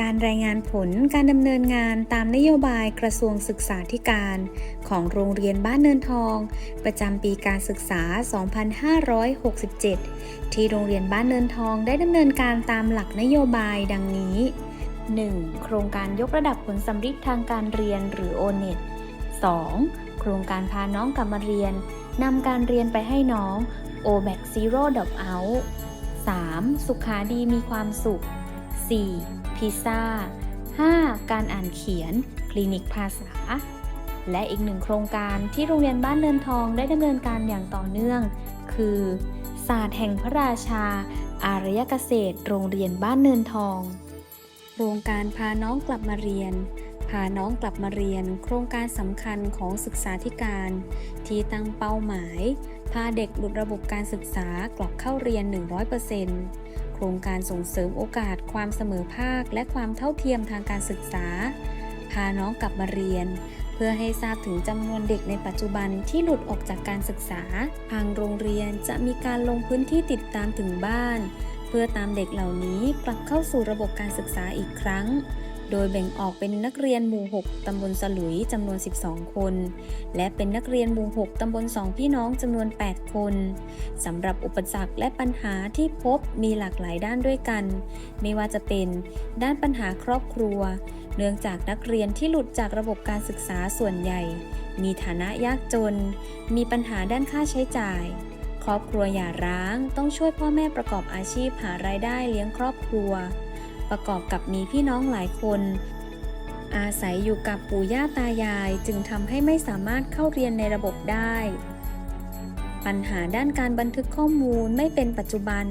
การรายงานผลการดำเนินงานตามนโยบายกระทรวงศึกษาธิการ ของโรงเรียนบ้านเนินทอง ประจำปีการศึกษา 2567 ที่โรงเรียนบ้านเนินทองได้ดำเนินการตามหลักนโยบายดังนี้ 1. โครงการยกระดับผลสำฤทธิ์ทางการเรียนหรือ ONET 2. โครงการพาน้องกลับมาเรียนนำการเรียนไปให้น้อง o b a c Zero Drop Out 3. สุขาดีมีความสุข 4. พิซซ่า 5. การอ่านเขียน คลินิกภาษา และอีกหนึ่งโครงการที่โรงเรียนบ้านเนินทองได้ดำเนินการอย่างต่อเนื่อง คือศาสตร์แห่งพระราชา อารยเกษตร โรงเรียนบ้านเนินทอง โครงการพาน้องกลับมาเรียน พาน้องกลับมาเรียน โครงการสำคัญของศึกษาธิการ ที่ตั้งเป้าหมาย พาเด็กหลุดระบบการศึกษากลับเข้าเรียน 100% ครงการส่งเสริมโอกาสความเสมอภาค และความเท่าเทียมทางการศึกษา พาน้องกลับมาเรียน เพื่อให้ทราบถึงจำนวนเด็กในปัจจุบันที่หลุดออกจากการศึกษา ทางโรงเรียนจะมีการลงพื้นที่ติดตามถึงบ้าน เพื่อตามเด็กเหล่านี้กลับเข้าสู่ระบบการศึกษาอีกครั้ง โดยแบ่งออกเป็นนักเรียนหมู่ 6 ตำบลสลุยจำนวน 12 คน และเป็นนักเรียนหมู่ 6 ตำบล 2 พี่น้องจำนวน 8 คน สำหรับอุปสรรคและปัญหาที่พบมีหลากหลายด้านด้วยกัน ไม่ว่าจะเป็นด้านปัญหาครอบครัว เนื่องจากนักเรียนที่หลุดจากระบบการศึกษาส่วนใหญ่ มีฐานะยากจน มีปัญหาด้านค่าใช้จ่ายครอบครัวหย่าร้าง ต้องช่วยพ่อแม่ประกอบอาชีพหารายได้เลี้ยงครอบครัว ประกอบกับมีพี่น้องหลายคน อาศัยอยู่กับปู่ย่าตายายจึงทำให้ไม่สามารถเข้าเรียนในระบบได้ ปัญหาด้านการบันทึกข้อมูลไม่เป็นปัจจุบัน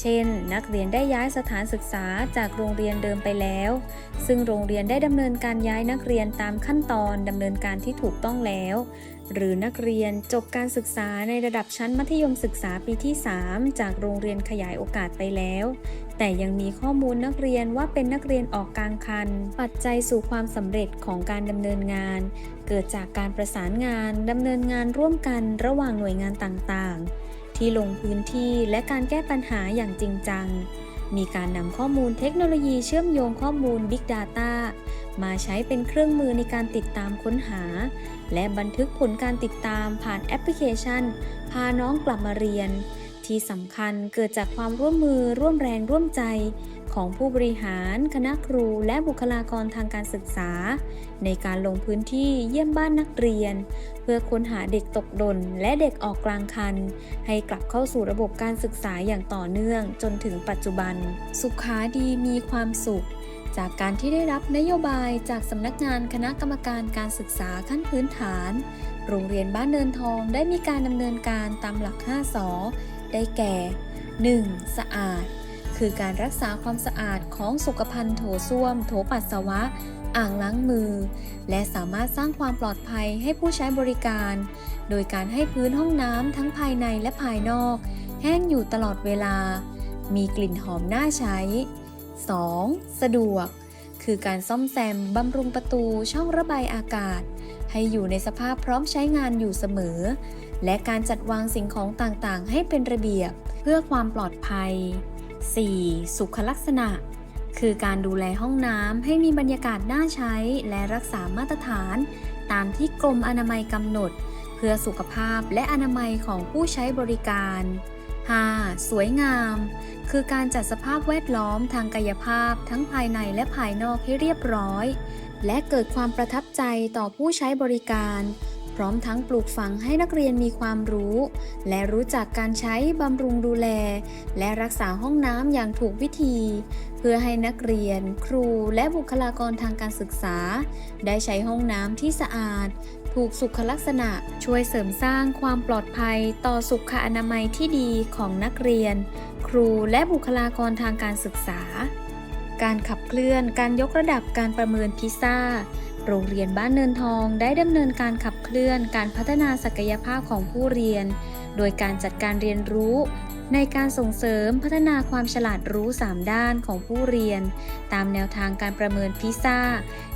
เช่น นักเรียนได้ย้ายสถานศึกษาจากโรงเรียนเดิมไปแล้ว ซึ่งโรงเรียนได้ดำเนินการย้ายนักเรียนตามขั้นตอนดำเนินการที่ถูกต้องแล้ว หรือนักเรียนจบการศึกษาในระดับชั้นมัธยมศึกษาปีที่ 3 จากโรงเรียนขยายโอกาสไปแล้ว แต่ยังมีข้อมูลนักเรียนว่าเป็นนักเรียนออกกลางคัน ปัจจัยสู่ความสำเร็จของการดำเนินงาน เกิดจากการประสานงานดำเนินงานร่วมกันระหว่างหน่วยงานต่างๆ ที่ลงพื้นที่และการแก้ปัญหาอย่างจริงจัง มีการนำข้อมูลเทคโนโลยีเชื่อมโยงข้อมูล Big Data มาใช้เป็นเครื่องมือในการติดตามค้นหา และบันทึกผลการติดตามผ่านแอปพลิเคชัน พาน้องกลับมาเรียน ที่สำคัญเกิดจากความร่วมมือร่วมแรงร่วมใจของผู้บริหาร คณะครู และบุคลากรทางการศึกษา ในการลงพื้นที่เยี่ยมบ้านนักเรียน เพื่อค้นหาเด็กตกหล่นและเด็กออกกลางคัน ให้กลับเข้าสู่ระบบการศึกษาอย่างต่อเนื่องจนถึงปัจจุบัน สุขาดีมีความสุข จากการที่ได้รับนโยบายจากสำนักงานคณะกรรมการการศึกษาขั้นพื้นฐาน โรงเรียนบ้านเนินทองได้มีการดำเนินการตามหลัก 5สอ ได้แก่ 1. สะอาด คือการรักษาความสะอาดของสุขภัณฑ์โถส้วม โถปัสสาวะ อ่างล้างมือ และสามารถสร้างความปลอดภัยให้ผู้ใช้บริการ โดยการให้พื้นห้องน้ำทั้งภายในและภายนอก แห้งอยู่ตลอดเวลา มีกลิ่นหอมน่าใช้ 2. สะดวก คือการซ่อมแซมบำรุงประตูช่องระบายอากาศ ให้อยู่ในสภาพพร้อมใช้งานอยู่เสมอ และการจัดวางสิ่งของต่างๆ ให้เป็นระเบียบเพื่อความปลอดภัย 4. สุขลักษณะ คือการดูแลห้องน้ำให้มีบรรยากาศน่าใช้และรักษามาตรฐาน ตามที่กรมอนามัยกำหนด เพื่อสุขภาพและอนามัยของผู้ใช้บริการ 5. สวยงาม คือการจัดสภาพแวดล้อมทางกายภาพทั้งภายในและภายนอกให้เรียบร้อย และเกิดความประทับใจต่อผู้ใช้บริการ พร้อมทั้งปลูกฝังให้นักเรียนมีความรู้ และรู้จักการใช้บำรุงดูแล และรักษาห้องน้ำอย่างถูกวิธี เพื่อให้นักเรียน ครูและบุคลากรทางการศึกษา ได้ใช้ห้องน้ำที่สะอาด ถูกสุขลักษณะช่วยเสริมสร้างความปลอดภัยต่อสุขอนามัยที่ดีของนักเรียน ครูและบุคลากรทางการศึกษา การขับเคลื่อนการยกระดับการประเมินพิซซ่าโรงเรียนบ้านเนินทองได้ดำเนินการขับ เคลื่อนการพัฒนาศักยภาพของผู้เรียน โดยการจัดการเรียนรู้ ในการส่งเสริมพัฒนาความฉลาดรู้ 3 ด้านของผู้เรียน ตามแนวทางการประเมินพิซซ่า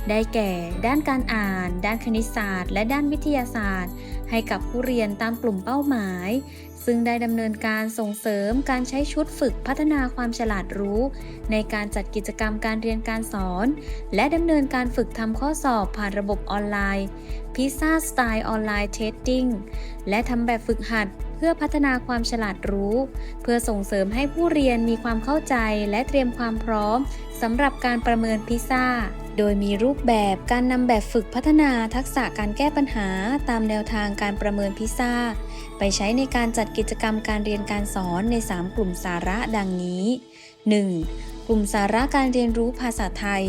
ได้แก่ ด้านการอ่าน ด้านคณิตศาสตร์ และด้านวิทยาศาสตร์ ให้กับผู้เรียนตามกลุ่มเป้าหมาย ซึ่งได้ดำเนินการส่งเสริมการใช้ชุดฝึกพัฒนาความฉลาดรู้ ในการจัดกิจกรรมการเรียนการสอน และดำเนินการฝึกทำข้อสอบผ่านระบบออนไลน์พิซซ่าสไตล์ออนไลน์เทสติ้งและทำแบบฝึกหัด พื่อพัฒนาความฉลาดรู้ เพื่อส่งเสริมให้ผู้เรียนมีความเข้าใจและเตรียมความพร้อมสำหรับการประเมินพิซซ่า โดยมีรูปแบบการนำแบบฝึกพัฒนาทักษะการแก้ปัญหาตามแนวทางการประเมินพิซซ่า ไปใช้ในการจัดกิจกรรมการเรียนการสอนใน 3 กลุ่มสาระดังนี้ 1. กลุ่มสาระการเรียนรู้ภาษาไทย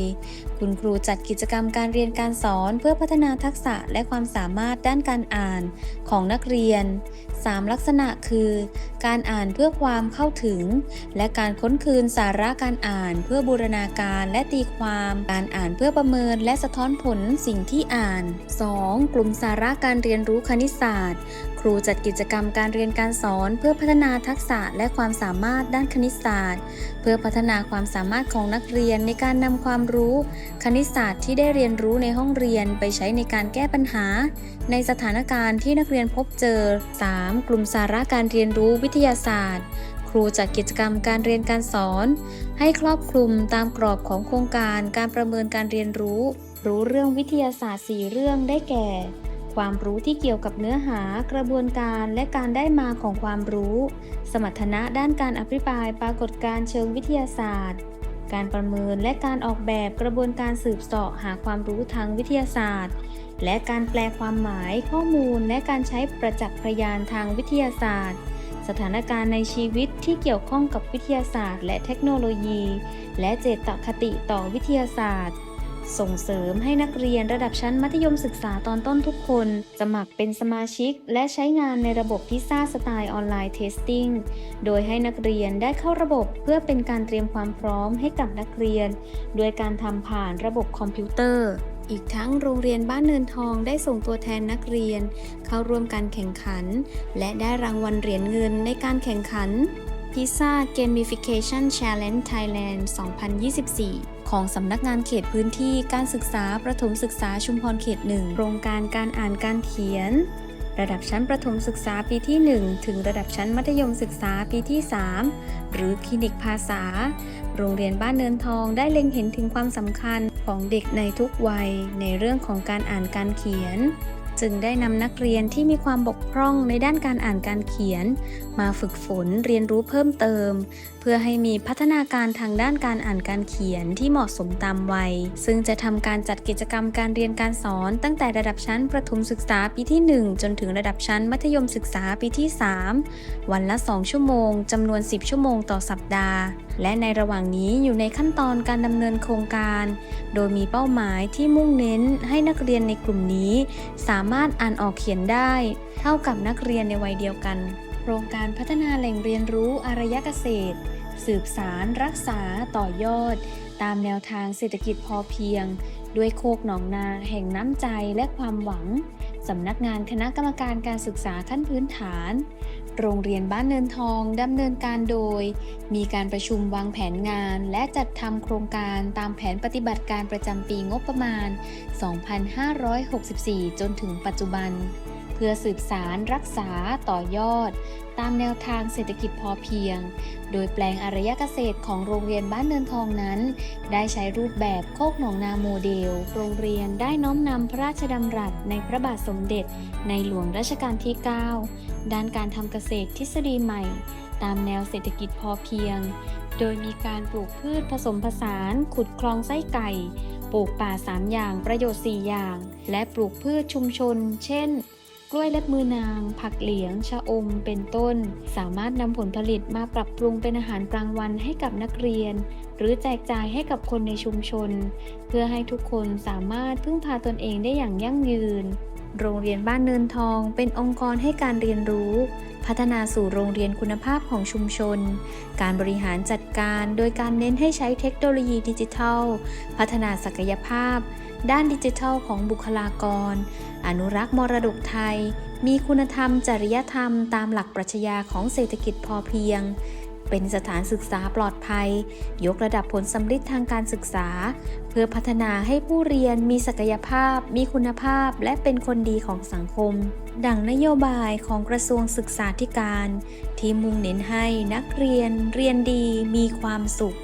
คุณครูจัดกิจกรรมการเรียนการสอนเพื่อพัฒนาทักษะและความสามารถด้านการอ่านของนักเรียน 3 ลักษณะคือ การอ่านเพื่อความเข้าถึง และการค้นคืนสาระการอ่าน เพื่อบูรณาการและตีความ การอ่านเพื่อประเมินและสะท้อนผลสิ่งที่อ่าน 2. กลุ่มสาระการเรียนรู้คณิตศาสตร์ รูจัดกิจกรรมการเรียนการสอน เพื่อพัฒนาทักษะและความสามารถด้านคณิตศาสตร์ เพื่อพัฒนาความสามารถของนักเรียนในการนำความรู้ คณิตศาสตร์ที่ได้เรียนรู้ในห้องเรียนไปใช้ในการแก้ปัญหา ในสถานการณ์ที่นักเรียนพบเจอ 3. กลุ่มสาระการเรียนรู้วิทยาศาสตร์ครูจัดกิจกรรมการเรียนการสอน ให้ครอบคลุมตามกรอบของโครงการการประเมินการเรียนรู้ รู้เรื่องวิทยาศาสตร์ 4 เรื่องได้แก่ ความรู้ที่เกี่ยวกับเนื้อหากระบวนการและการได้มาของความรู้ สมรรถนะด้านการอภิปรายปรากฏการเชิงวิทยาศาสตร์ การประเมินและการออกแบบกระบวนการสืบเสาะหาความรู้ทางวิทยาศาสตร์ และการแปลความหมายข้อมูลและการใช้ประจักษ์พยานทางวิทยาศาสตร์ สถานการณ์ในชีวิตที่เกี่ยวข้องกับวิทยาศาสตร์ และเทคโนโลยี และเจตคติต่อวิทยาศาสตร์ ส่งเสริมให้นักเรียนระดับชั้นมัธยมศึกษาตอนต้นทุกคน สมัครเป็นสมาชิก และใช้งานในระบบพิซซ่าสไตล์ออนไลน์เทสติ้งโดยให้นักเรียนได้เข้าระบบเพื่อเป็นการเตรียมความพร้อมให้กับนักเรียน โดยการทำผ่านระบบคอมพิวเตอร์อีกทั้งโรงเรียนบ้านเนินทองได้ส่งตัวแทนนักเรียน เข้าร่วมการแข่งขัน และได้รางวัลเหรียญเงินในการแข่งขัน PISA Gamification Challenge Thailand 2024 ของสำนักงานเขตพื้นที่การศึกษาประถมศึกษาชุมพรเขตหนึ่งโครงการการอ่านการเขียน ระดับชั้นประถมศึกษาปีที่ 1 ถึงระดับชั้นมัธยมศึกษาปีที่ 3 หรือคลินิกภาษา โรงเรียนบ้านเนินทองได้เล็งเห็นถึงความสำคัญของเด็กในทุกวัยในเรื่องของการอ่านการเขียน จึงได้นำนักเรียนที่มีความบกพร่องในด้านการอ่านการเขียน มาฝึกฝนเรียนรู้เพิ่มเติม เพื่อให้มีพัฒนาการทางด้านการอ่านการเขียนที่เหมาะสมตามวัย ซึ่งจะทำการจัดกิจกรรมการเรียนการสอน ตั้งแต่ระดับชั้นประถมศึกษาปีที่ 1 จนถึงระดับชั้นมัธยมศึกษาปีที่ 3 วันละ 2 ชั่วโมงจำนวน 10 ชั่วโมงต่อสัปดาห์ และในระหว่างนี้อยู่ในขั้นตอนการดำเนินโครงการ โดยมีเป้าหมายที่มุ่งเน้นให้นักเรียนในกลุ่มนี้สามารถอ่านออกเขียนได้ เท่ากับนักเรียนในวัยเดียวกัน โครงการพัฒนาแหล่งเรียนรู้อารยเกษตร สืบสารรักษาต่อยอด ตามแนวทางเศรษฐกิจพอเพียง ด้วยโคกหนองนาแห่งน้ำใจและความหวังสำนักงานคณะกรรมการการศึกษาขั้นพื้นฐาน โรงเรียนบ้านเนินทองดำเนินการโดย มีการประชุมวางแผนงาน และจัดทำโครงการตามแผนปฏิบัติการประจำปีงบประมาณ 2564 จนถึงปัจจุบัน เพื่อสืบสารรักษาต่อยอด ตามแนวทางเศรษฐกิจพอเพียง โดยแปลงอารยเกษตรของโรงเรียนบ้านเนินทองนั้น ได้ใช้รูปแบบโคกหนองนาโมเดล โรงเรียนได้น้อมนำพระราชดำรัสในพระบาทสมเด็จ ในหลวงรัชกาลที่ 9 ด้านการทำเกษตรทฤษฎีใหม่ ตามแนวเศรษฐกิจพอเพียง โดยมีการปลูกพืชผสมผสาน ขุดคลองไส้ไก่ปลูกป่า 3 อย่างประโยชน์ 4 อย่าง และปลูกพืชชุมชน เช่น กล้วยเล็บมือนาง ผักเหลียง ชะอม เป็นต้น สามารถนำผลผลิตมาปรับปรุงเป็นอาหารกลางวันให้กับนักเรียน หรือแจกจ่ายให้กับคนในชุมชน เพื่อให้ทุกคนสามารถพึ่งพาตนเองได้อย่างยั่งยืน โรงเรียนบ้านเนินทองเป็นองค์กรให้การเรียนรู้ พัฒนาสู่โรงเรียนคุณภาพของชุมชน การบริหารจัดการ โดยการเน้นให้ใช้เทคโนโลยีดิจิทัล พัฒนาศักยภาพ ด้านดิจิทัลของบุคลากร อนุรักษ์มรดกไทย มีคุณธรรมจริยธรรมตามหลักปรัชญาของเศรษฐกิจพอเพียง เป็นสถานศึกษาปลอดภัย ยกระดับผลสำลิดทางการศึกษา เพื่อพัฒนาให้ผู้เรียนมีศักยภาพ มีคุณภาพ และเป็นคนดีของสังคม ดังนโยบายของกระทรวงศึกษาธิการ ที่มุ่งเน้นให้นักเรียน เรียนดี มีความสุข